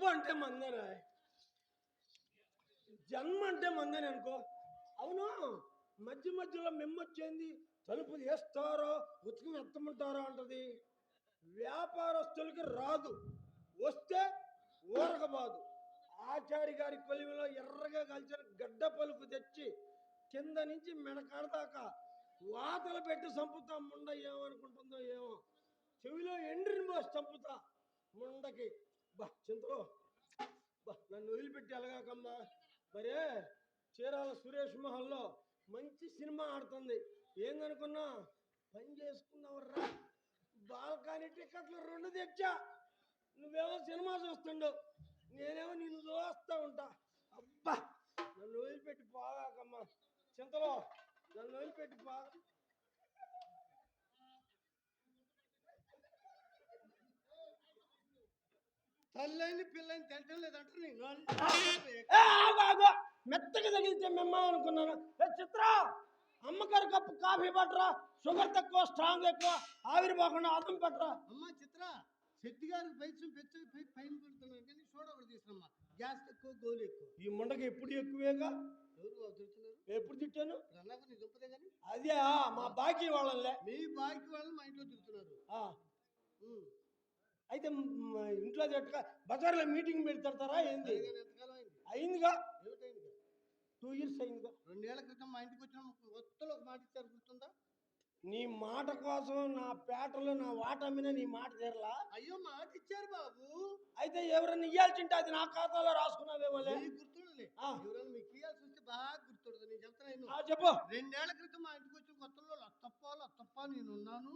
Love అంటే మందేనా జన్మ అంటే మందని అనుకో. అవును మధ్య మధ్యలో మెమ్మొచ్చేంది? తలుపు వేస్తారో ఉతుకు ఎత్తమంటారో అంటది. వ్యాపారస్తులకి రాదు. వస్తే ఊరకబాదు. ఆచారి గారి కొలిమిలో ఎర్రగా కలిసిన గడ్డ పలుపు తెచ్చి కింద నుంచి మెడకాడ దాకా వాతలు పెట్టి చంపుతా ముండ ఏమనుకుంటుందో ఏమో. చెవిలో ఎండ్రిని పోసి చంపుతా ముండకి. బా చింతలో. బా నన్ను వదిలిపెట్టి ఎలాగాకమ్మా మరే చీరాల సురేష్ మహల్లో మంచి సినిమా ఆడుతుంది. ఏందనుకున్నా పని చేసుకున్నావర్రా బాల్కానీ టికెట్లు రెండు తెచ్చా. నువ్వేమో సినిమా చూస్తుండవు నేనేమో నిన్ను చూస్తా ఉంటా. అబ్బా నన్ను వదిలిపెట్టి పోగాకమ్మా చింతలో నన్ను వదిలిపెట్టి పోగా తల్లైన పిల్లని తింటం లేదంటే. మెత్తగా తగిలితే మెమ్మ అనుకున్నాను? చిత్ర అమ్మగారు కప్పు కాఫీ పట్టరా? షుగర్ తక్కువ స్ట్రాంగ్ ఎక్కువ ఆవిరి పోకుండా అర్థం పట్టరా? అమ్మ చిత్ర శెట్టి గారికి పైచి పెచ్చు పైన పెడుతున్నాను కానీ సోడా ఒకటి తీసుకురమ్మా గ్యాస్ ఎక్కువ గోలు ఎక్కువ. ఈ ముండకి ఎప్పుడు ఎక్కువేగా? ఎప్పుడు తిట్టాను? అదే మా బాకీ వాళ్ళలే మీ బాకి వాళ్ళు మా ఇంట్లో ఉమ్. అయితే ఇంట్లో తిట్టక బజార్లో మీటింగ్ పెట్టి తిడతారా ఏంది అయిందిగా? టూ ఇయర్స్ అయిందిగా. రెండేళ్ళ క్రితం మా ఇంటికి వచ్చిన కొత్తలో ఒక మాట ఇచ్చారు గుర్తుందా? నీ మాట కోసం నా పేటలో నా వాట మీద నీ మాట తీరలా? అయ్యో మాట ఇచ్చారు బాబు. అయితే ఎవరన్నా ఇయ్యాల్సింటే అది నా ఖాతాలో గుర్తుండలే. ఆ. ఎవరైనా మీకు ఇయ్యాల్సి వస్తే బాగా గుర్తుండదు నేను చెప్తాను చెప్పు. రెండేళ్ళ క్రితం మా ఇంటికి వచ్చిన కొత్తలో లత్తప్ప లత్తప్ప నేను ఉన్నాను.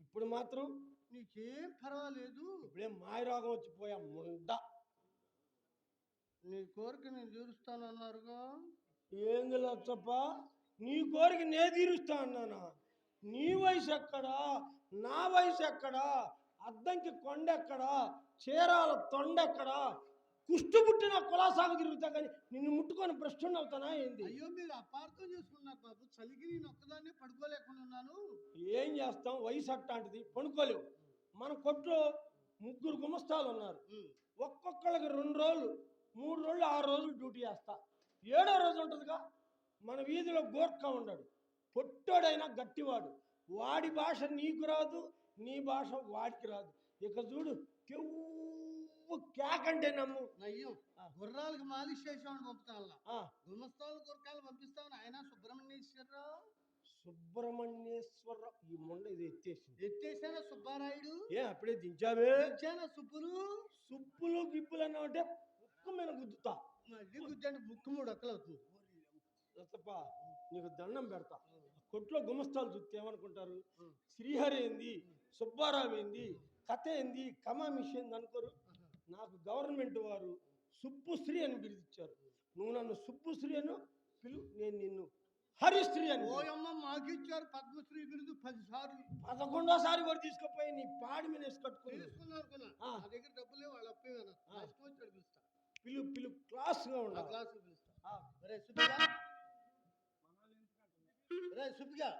ఇప్పుడు మాత్రం నీకేం పర్వాలేదు. ఇప్పుడే మాయరోగం వచ్చిపోయా ముండ. నీ కోరిక నేను తీరుస్తానన్నారుగా. ఏంది లచ్చప్ప నీ కోరిక నే తీరుస్తా అన్నానా? నీ వయసు ఎక్కడా? నా వయసు ఎక్కడా? అద్దంకి కొండెక్కడా చీరాల తొండెక్కడా కుష్టు పుట్టిన కులాసాగు తిరుగుతా కానీ నిన్ను ముట్టుకొని భ్రష్టుని అవుతానా ఏంది? అయ్యో మీరు అపార్థం చేసుకున్నారు బాబు. చలికి నేను ఒక్కదాన్నే పడుకోలేకుండా ఉన్నాను. ఏం చేస్తాం? వయసు అట్టాంటిది. పనుకోలేవు మన కొట్లో ముగ్గురు గుమస్తాలు ఉన్నారు. ఒక్కొక్కళ్ళకి రెండు రోజులు మూడు రోజులు ఆరు రోజులు డ్యూటీ చేస్తా. ఏడో రోజు ఉంటుందిగా మన వీధిలో గోర్ఖా ఉన్నాడు పొట్టోడైనా గట్టివాడు. వాడి భాష నీకు రాదు నీ భాష వాడికి రాదు. ఇక చూడు కెవ్వు కేకంటే నమ్ము. నయ్యం. ఆ. గుర్రాలకు మాలిష్ చేసేవాడు పంపుతాను ఆ, గుమస్తాలు సుబ్రహ్మణ్యేశ్వరరావు సుబ్రహ్మణ్యేశ్వరరావు ఈ మొండ ఇది ఎత్తేసింది. ఎత్తేసానా సుబ్బారాయుడు? ఏ అప్పుడే దించావే? ఇచ్చానా సుబ్బులు? సుప్పులు గిప్పులు అన్నావంటే ఒక్క మీద గుద్దుతా. మళ్ళీ గుద్దండి ముక్కు మూడు ఒక్కలు అవుతుంది లతప్ప నీకు దండం పెడతా. కొట్లో గుమస్తాలు చూస్తే ఏమనుకుంటారు. శ్రీహరి ఏంది? సుబ్బారావు ఏంది? కథ ఏంది? కమామిషి ఏంది అనుకోరు? నాకు గవర్నమెంట్ వారు సుబ్బుశ్రీ అని పిలిచారు నువ్వు నన్ను సుబ్బుశ్రీ అను పిలు నేను నిన్ను హరిశ్రీ అని. ఓయమ్మ మాకిచ్చారు పద్మశ్రీ బిరుదు పది సార్లు పదకొండోసారి కూడా తీసుకుపోయి నీ పాడి మీద కట్టుకుని తీసుకున్నారు. నా దగ్గర డబ్బులు వాళ్ళు అప్పేవారు ఆ. వచ్చాడు పిలుస్తా పిలు పిలు క్లాస్గా ఆ ఉండాలి క్లాసు పిలుస్తా రే సుబ్బిగా రే సుబ్బిగా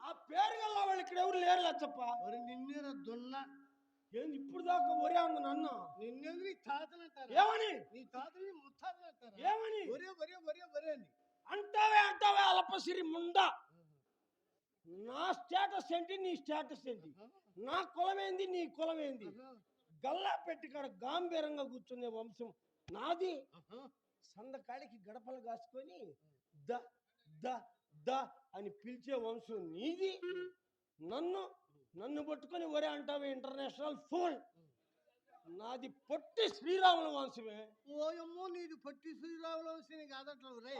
ఆ పేరు గల్లా వాళ్ళు ఇక్కడ ఎవరు లేరు లచ్చప్ప మరి నిన్నేరా దున్న. ఏంది ఇప్పుడు దాకా ఒరే అంది నన్ను? నిన్నేది నీ తాతలు అంటారా? ఏమని? నీ తాతలు ముత్తాతలు అంటారా? ఏమని? ఒరే ఒరే ఒరే ఒరే అని. అంటావే అంటావే అలపసిరి ముండ? నా స్టేటస్ ఏంటి నీ స్టేటస్ ఏంటి? నా కులమేంది నీ కులమేంది? గల్లా పెట్టి కాడ గాంభీరంగా కూర్చునే వంశం నాది. సందకాడికి గడపలు కాసుకొని ద ద ద అని పిలిచే వంశం నీది. నన్ను నన్ను పట్టుకొని ఒరే అంటావే ఇంటర్నేషనల్ ఫోన్ నాది పొట్టి శ్రీరాముల వంశమే. ఓయమ్మో నీది పట్టి శ్రీరాములు వచ్చిన కాదట్లేదు రే.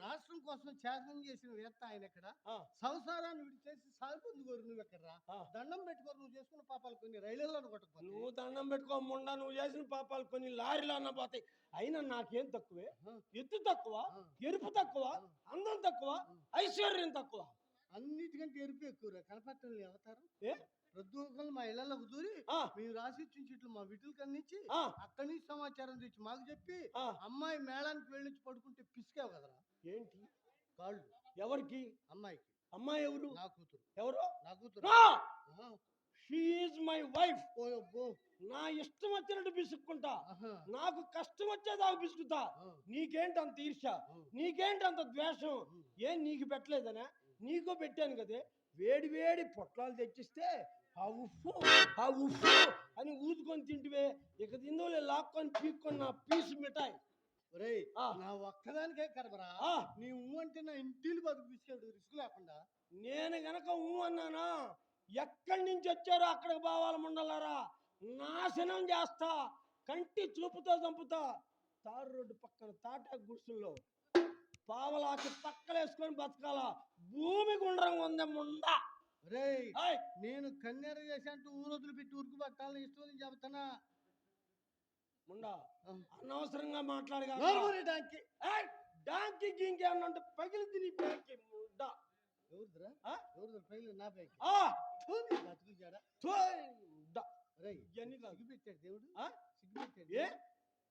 రాష్ట్రం కోసం త్యాగం చేసిన వేత్త ఆయన ఎక్కడ ఆ, సంసారాన్ని విడిచేసి సాగుతుంది కోరు నువ్వు ఎక్కడ. దండం పెట్టుకోరు నువ్వు చేసుకున్న పాపాలు కొన్ని రైళ్ళలో కొట్టకపోతే. నువ్వు దండం పెట్టుకో ముండా నువ్వు చేసిన పాపాలు కొన్ని లారీలు అన్న పోతాయి. అయినా నాకేం తక్కువే. ఎత్తు తక్కువ. ఎరుపు తక్కువ అందం తక్కువ ఐశ్వర్యం తక్కువ. అన్నిటికంటే ఎరుపు ఎక్కువ కనపట్టం అవతారం. ఏ? మా ఇళ్ళకు దూరి మేము రాసి ఇచ్చిన చీట్లు మా విటులు కందించి ఆ, అక్కడి నుంచి సమాచారం తెచ్చి మాకు చెప్పి. అమ్మాయి మేళానికి వెళ్ళి పడుకుంటే పిసికావు కదరా. ఏంటి? కాళ్ళు. ఎవరికి? అమ్మాయికి. అమ్మాయి ఎవరు? నా కూతురు. ఎవరు? నా కూతురు. నా ఆహా. షీ ఈజ్ మై వైఫ్ నా ఇష్టం వచ్చినట్టు పిసుక్కుంటా. ఆహా. నాకు కష్టం వచ్చేదాకా పిసుకుతా. నీకేంటి అంత ఈర్ష. నీకేంటి అంత ద్వేషం. ఏం నీకు పెట్టలేదనా? నీకో పెట్టాను కదే. వేడి వేడి పొట్లాలు తెచ్చిస్తే ఆ ఉప్పు ఆ ఉప్పు అని ఊదుకొని తింటివే. ఇక తిందులే లాక్కొని పీక్కొని నా పీసు మిఠాయి. ఒరేయ్ ఆ. నా ఒక్కదానికే కరబరా నీ ఊ అంటే నా ఇంటిని బతుకు తీసుకెళ్ళి రిస్క్ లేకుండా? నేను గనక ఊ అన్నానా ఎక్కడి నుంచి వచ్చారో అక్కడికి పోవాలి ముండలారా. నాశనం చేస్తా కంటి చూపుతో చంపుతా. తారు రోడ్డు పక్కన తాటా గుడిసెల్లో పావలాకి పక్కలేసుకొని బతకాల భూమి గుండ్రంగా ఉంది ముండ ఒరేయ్ ఆయ్, నేను కన్నెర చేసి అంటూ ఊరు వదిలిపెట్టి ఊరికి పట్టాలని ఇష్టం అని చెబుతానా ముండ. అనవసరంగా మాట్లాడగా నోరుమూరేటానికి. డాంకి గింకి అన్నంటే పగిలింది నీ బ్యాగ్కి ముండ ఎవరిదిరా ఆ? ఎవరిదిరా పైలు నా పైకి ఆ, బతుకు థోయ్, ముండ. ఇవన్నీ పెట్టాడు దేవుడు ఆ? సిగ్గు పెట్టాడు ఏ?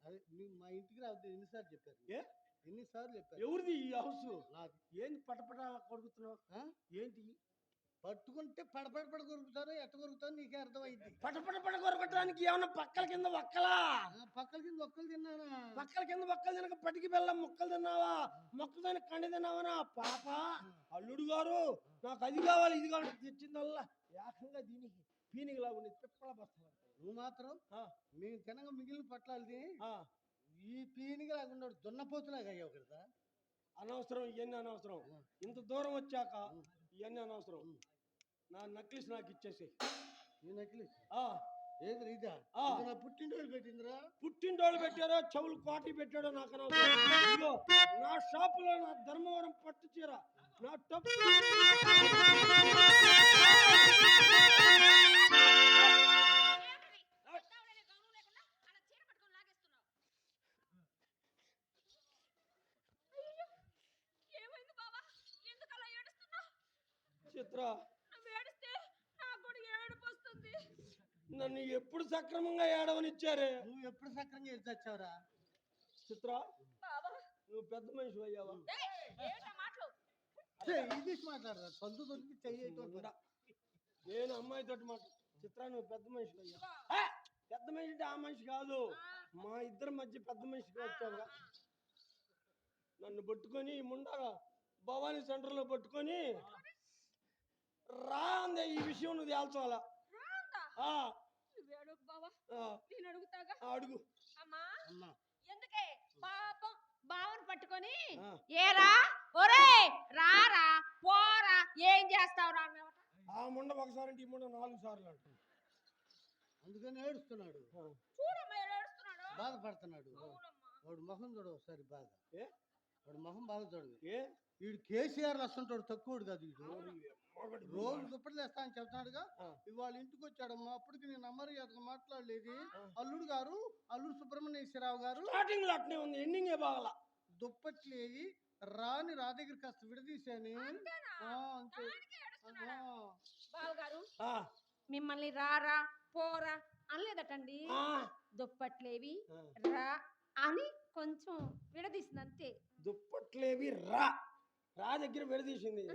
అదే మా ఇంటికి రావద్దు ఎన్నిసార్లు చెప్పారు ఏ? ఎన్నిసార్లు చెప్పారు ఎవరిది ఈ హౌస్? నాది. ఏంది పటపట కొడుకుతున్నావు? ఏంటి? పట్టుకుంటే పడపడ పడ కొరుకుతారో ఎట్ట కొరుకుతారో నీకే అర్థమైంది. పటపట పట కొరకటానికి ఏమన్నా పక్కల కింద ఒక్కలా? పక్కల కింద ఒక్కలు తిన్నానా? పక్కల కింద ఒక్కలు తినక పటికి బెల్లం ముక్కలు తిన్నావా? మొక్కదాని కండి తిన్నావనా పాప? అల్లుడు గారు నాకు అది కావాలి ఇది కావాలి తెచ్చిందల్లా. ఏకంగా దీనికి లాగుంది పిప్పల బస్తాలు నువ్వు మాత్రం మేము తినగా మిగిలిన పట్లాలు తిని ఈ పీనిగా లాగున్నాడు దున్నపోతులాగా అయ్యావు కదా. అనవసరం ఇవన్నీ అనవసరం. ఇంత దూరం వచ్చాక ఇవన్నీ అనవసరం. నా నక్లీస్ నాకు ఇచ్చేసి నీ నకిలీ ఆ. ఏది ఇదా? నా పుట్టినరోజు పెట్టిందిరా? పుట్టినరోజు పెట్టారో చెవులు కోటి పెట్టాడో నాకు అనవసరం. నా షాపులో నా ధర్మవరం పట్టు చీర నా టప్పు ఏమైంది బావా ఎందుకు అలా ఏడుస్తున్నావు నన్ను ఎప్పుడు సక్రమంగా ఏడవనిచ్చారే? నువ్వు ఎప్పుడు సక్రంగా ఎడిచి వచ్చావురా చిత్ర నువ్వు పెద్ద మనిషి అయ్యావా? ఏయ్, ఏంటా మాటలు? ఇది మాట్లాడరా? సందు దొరికి చెయ్యి ఉండా. నేను అమ్మాయితో మాట చిత్ర నువ్వు పెద్ద మనిషి అయ్యా పెద్ద మనిషి అంటే ఆ మనిషి కాదు. మా ఇద్దరి మధ్య పెద్ద మనిషికి వచ్చావుగా. నన్ను పట్టుకొని ముండా భవానీ సెంటర్లో పట్టుకొని రా అందే ఈ విషయం నువ్వు తేల్చాలా? అడుగు. అమ్మా అమ్మా. ఎందుకే పాపం బావని పట్టుకొని. ఏరా? ఒరే రారా పోరా ఏం చేస్తావురా అన్నమాట ఆ ముండ ఒకసారి ఈ ముండ నాలుగు సార్లు అంటుంది. అందుకని ఏడుస్తున్నాడు. బాధపడుతున్నాడు. వాడు మొహం చూడు ఒకసారి బాధ ఏ? వాడు మొహం బాగా చూడదు ఏ? వీడు కేసీఆర్ వస్తుంటాడు తక్కువడు కాదు వీడు. రోజు దుప్పటి వేస్తా అని చెప్తున్నాడుగా. ఇవాళ ఇంటికి వచ్చాడమ్మా అప్పటికి నేను అమ్మరు మాట్లాడలేదు. ఆ. అల్లుడు గారు అల్లుడు సుబ్రహ్మణ్యేశ్వరరావు గారు స్టార్టింగ్లో అట్నే ఉంది ఎండింగ్ ఏ బాగలా. దుప్పట్లు వేయి రాని రా దగ్గర కాస్త విడదీశాని. అంతేనా. బావగారు మిమ్మల్ని రారా పోరా అనలేదటండి. ఆ, దుప్పట్లేవి. రా అని కొంచెం విడదీసింది అంతే. దుప్పట్లేవి రా. రా దగ్గర విడదీసింది.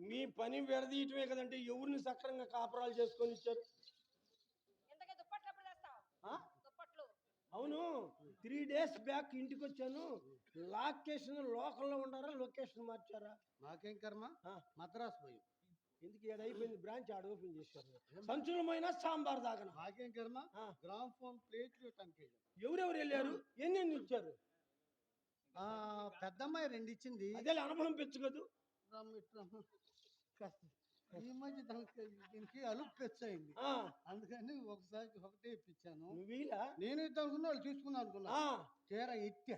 మీ పని విడదీయటమే కదంటే ఎవరిని సక్రంగా కాపురాలు చేసుకొని ఇచ్చారు? అవును. త్రీ డేస్ బ్యాక్ ఇంటికి వచ్చాను లొకేషన్ లోకల్లో ఉండారా లొకేషన్ మార్చారా? మాకేం కర్మ. మద్రాసు పోయి. ఎందుకు ఏడు అయిపోయింది బ్రాంచ్ ఆడ ఓపెన్ చేశారు. సంచులమైన సాంబార్ దాగన మాకేం కర్మ. గ్రామ్ ఫోన్ ప్లేట్లు ఎవరెవరు వెళ్ళారు? ఎన్ని ఎన్ని ఇచ్చారు? పెద్దమ్మాయి రెండు ఇచ్చింది అదే అనుభవం పెంచుకోదు. ఈ మధ్య దీనికి అలుపు పెచ్చయింది అందుకని ఒకసారి ఒకటే ఇప్పించాను. నేను ఇద్దాం అనుకున్నా వాళ్ళు తీసుకున్నా అనుకున్నా. తీర ఎత్తే.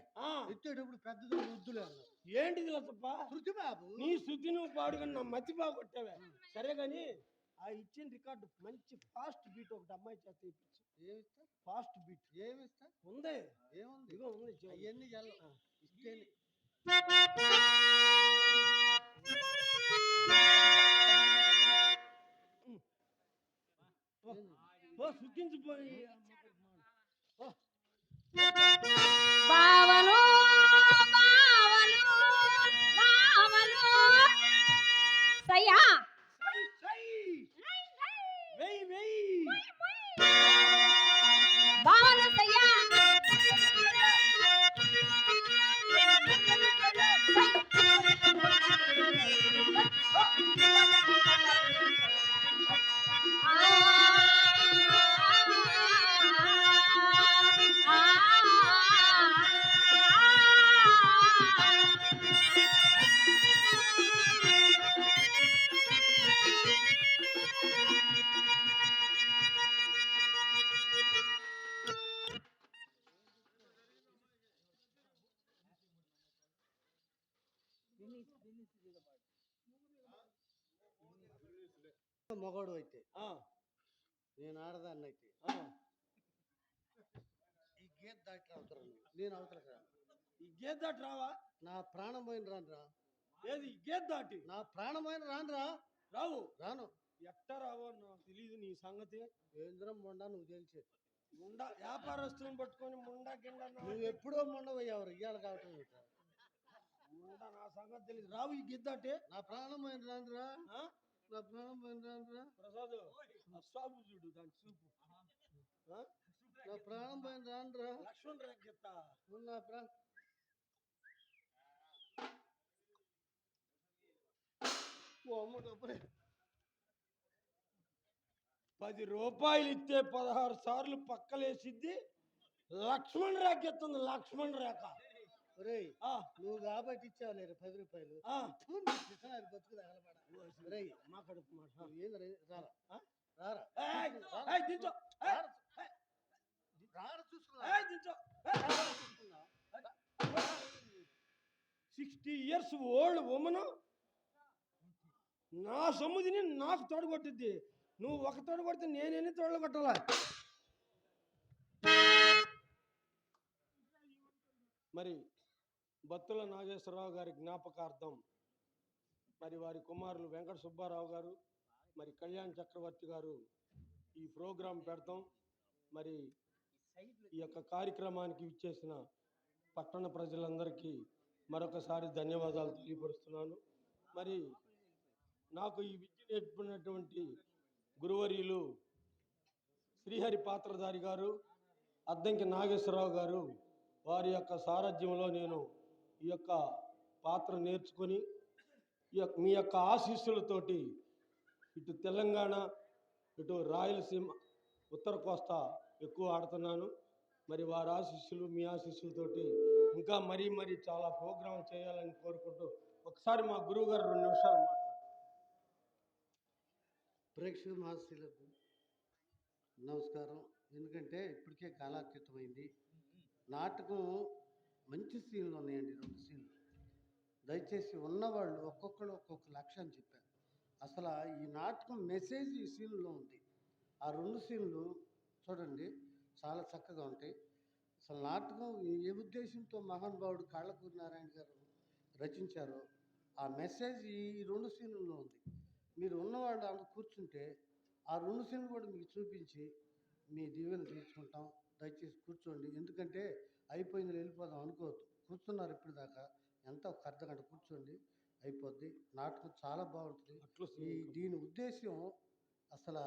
ఎత్తేటప్పుడు పెద్దది ముద్దులే అన్నారు. ఏంటిది తప్ప శృతి బాబు. నీ శుద్ధి నువ్వు పాడుకొని నా మతి బాగొట్టావే. సరే కానీ ఆ ఇచ్చిన రికార్డు మంచి ఫాస్ట్ బీట్ ఒకటి అమ్మాయి చేత ఇప్పించు. ఏమిస్తా? Fast beat. ఏమిస్తా? ఉందే. ఏముంది? ఇదిగో ఉంది. అవన్నీ సుఖించిపోయి ఓ, రావుతారు నేను అవతలకు రా ఈ గేట్ దాటి రావా? నా ప్రాణమైన రాను రా. ఏది ఈ దాటి? నా ప్రాణమైన రాను రా. రావు. రాను. ఎట్ట రావో నాకు తెలియదు నీ సంగతి. ఏంద్రం మొండ నువ్వు తెలిసే ముండ వ్యాపారస్తులను పట్టుకొని ముండా కింద నువ్వు ఎప్పుడో మొండ పోయావు ఇయ్యాలి కావటం? ముండ నా సంగతి తెలియదు రావు ఈ గేట్ దాటి? నా ప్రాణమైన రాను రా. ఆ? నా ప్రాణమైన రాను రా. ప్రసాద్ చూడు దాని చూపు. ఆ? నా ప్రాణమైన రాను రా లక్ష్మణ్ రేఖ నువ్వు నా ప్రా ఓ అమ్మ డబ్బులే పది రూపాయలు ఇస్తే పదహారు సార్లు పక్కలేసిద్ది. లక్ష్మణ్ రేఖ ఎత్తుంది లక్ష్మణ్ రేఖ. ఒరేయ్ నువ్వు కాబట్టి ఇచ్చావు లేరు పది రూపాయలు. బతుకు తగలబడ. మా కడుపు మాట. రారా. రారా. రారా చూసుకున్నా ఏయ్, దించో. సిక్స్టీ ఇయర్స్ ఓల్డ్ ఉమెన్ నా సొమ్ముదిని నాకు తోడు కొట్టిద్ది నువ్వు ఒక తోడు కొడితే నేనేని కొట్టాలా? మరి బత్తుల నాగేశ్వరరావు గారి జ్ఞాపకార్థం మరి వారి కుమారులు వెంకట సుబ్బారావు గారు మరి కళ్యాణ్ చక్రవర్తి గారు ఈ ప్రోగ్రాం పెడతాం. మరి ఈ యొక్క కార్యక్రమానికి ఇచ్చేసిన పట్టణ ప్రజలందరికీ మరొకసారి ధన్యవాదాలు తెలియపరుస్తున్నాను. మరి నాకు ఈ విద్య నేర్పినటువంటి గురువర్యులు శ్రీహరి పాత్రధారి గారు అద్దంకి నాగేశ్వరరావు గారు వారి యొక్క సారథ్యంలో నేను ఈ యొక్క పాత్ర నేర్చుకొని ఈ యొక్క మీ యొక్క ఆశీస్సులతోటి ఇటు తెలంగాణ ఇటు రాయలసీమ ఉత్తర కోస్తా ఎక్కువ ఆడుతున్నాను. మరి వారి ఆశీస్సులు మీ ఆశీస్సులతోటి ఇంకా మరీ మరీ చాలా ప్రోగ్రాం చేయాలని కోరుకుంటూ ఒకసారి మా గురువు గారు రెండు నిమిషాలు మాట్లాడారు ప్రేక్షక మహాశీలకు నమస్కారం. ఎందుకంటే ఇప్పటికే కాలాతీతమైంది. నాటకం మంచి సీన్లు ఉన్నాయండి రెండు సీన్లు. దయచేసి ఉన్నవాళ్ళు ఒక్కొక్కరు ఒక్కొక్క లక్ష్యం చెప్పారు. అసలు ఈ నాటకం మెసేజ్ ఈ సీన్లో ఉంది. ఆ రెండు సీన్లు చూడండి చాలా చక్కగా ఉంటాయి. అసలు నాటకం ఏ ఉద్దేశంతో మహానుభావుడు కాళ్ళకూరి నారాయణ గారు రచించారో ఆ మెసేజ్ ఈ రెండు సీన్లలో ఉంది. మీరు ఉన్నవాళ్ళు అందరూ కూర్చుంటే ఆ రెండు సీన్లు కూడా మీకు చూపించి మీ దీవెనలు తీర్చుకుంటాం. దయచేసి కూర్చోండి. ఎందుకంటే అయిపోయింది వెళ్ళిపోదాం అనుకోవద్దు. కూర్చున్నారు ఇప్పటిదాకా. ఎంత ఒక అర్ధ గంట కూర్చోండి అయిపోద్ది. నాటకం చాలా బాగుంటుంది. ఈ దీని ఉద్దేశం అసలు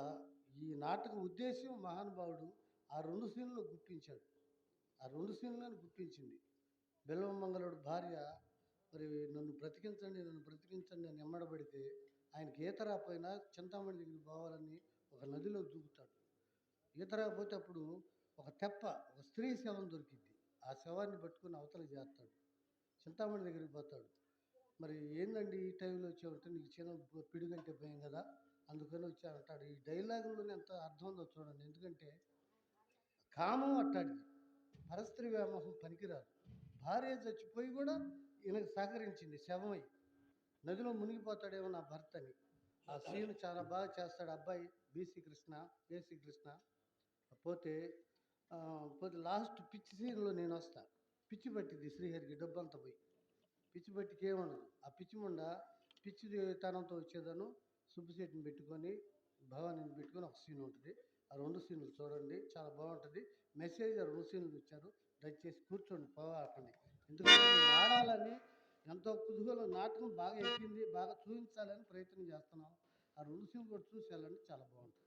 ఈ నాటక ఉద్దేశం మహానుభావుడు ఆ రెండు సీన్లు గుర్తించాడు. ఆ రెండు సీన్లను గుర్తించింది. బెల్లమంగళుడు భార్య మరి నన్ను బ్రతికించండి నన్ను బ్రతికించండి అని ఎమ్మడబడితే ఆయనకి ఈతరా పైన చింతామణి దగ్గరికి పోవాలని ఒక నదిలో దూకుతాడు. ఈతరా రాకపోతే అప్పుడు ఒక తెప్ప ఒక స్త్రీ శవం దొరికింది ఆ శవాన్ని పట్టుకుని అవతల చేస్తాడు చింతామణి దగ్గరికి పోతాడు. మరి ఏందండి ఈ టైంలో వచ్చావంటే నీకు చిన్న పిడుగంటే భయం కదా? అందుకని వచ్చానంటాడు ఈ డైలాగులోనే ఎంత అర్థం ఉందో చూడండి. ఎందుకంటే కామం అట్టాడిది. పరస్త్రీ వ్యామోహం పనికిరాదు. భార్య చచ్చిపోయి కూడా ఈయనకు సహకరించింది శవమై. నదిలో మునిగిపోతాడేమో నా భర్త అని ఆ సీన్ చాలా బాగా చేస్తాడు. అబ్బాయి బీసీ కృష్ణ ఏసీ కృష్ణ. పోతే పోతే లాస్ట్ పిచ్చి సీన్లో నేను వస్తా. పిచ్చి పట్టింది శ్రీహరికి డబ్బంతా పోయి. పిచ్చి పట్టికి ఏమన్నా ఆ పిచ్చి ముండ పిచ్చి తనంతో వచ్చేదను. సుబ్బుశెట్టిని పెట్టుకొని భవానీని పెట్టుకొని ఒక సీన్ ఉంటుంది. ఆ రెండు సీన్లు చూడండి చాలా బాగుంటుంది. మెసేజ్ ఆ రెండు సీన్లు ఇచ్చారు. దయచేసి కూర్చోండి పోవాకండి ఎందుకంటే ఆడాలని ఎంతో కుతూహలం నాటకం బాగా ఎక్కింది బాగా చూపించాలని ప్రయత్నం చేస్తున్నాం. ఆ రెండు సీన్లు కూడా చూసి వెళ్ళండి చాలా బాగుంటుంది.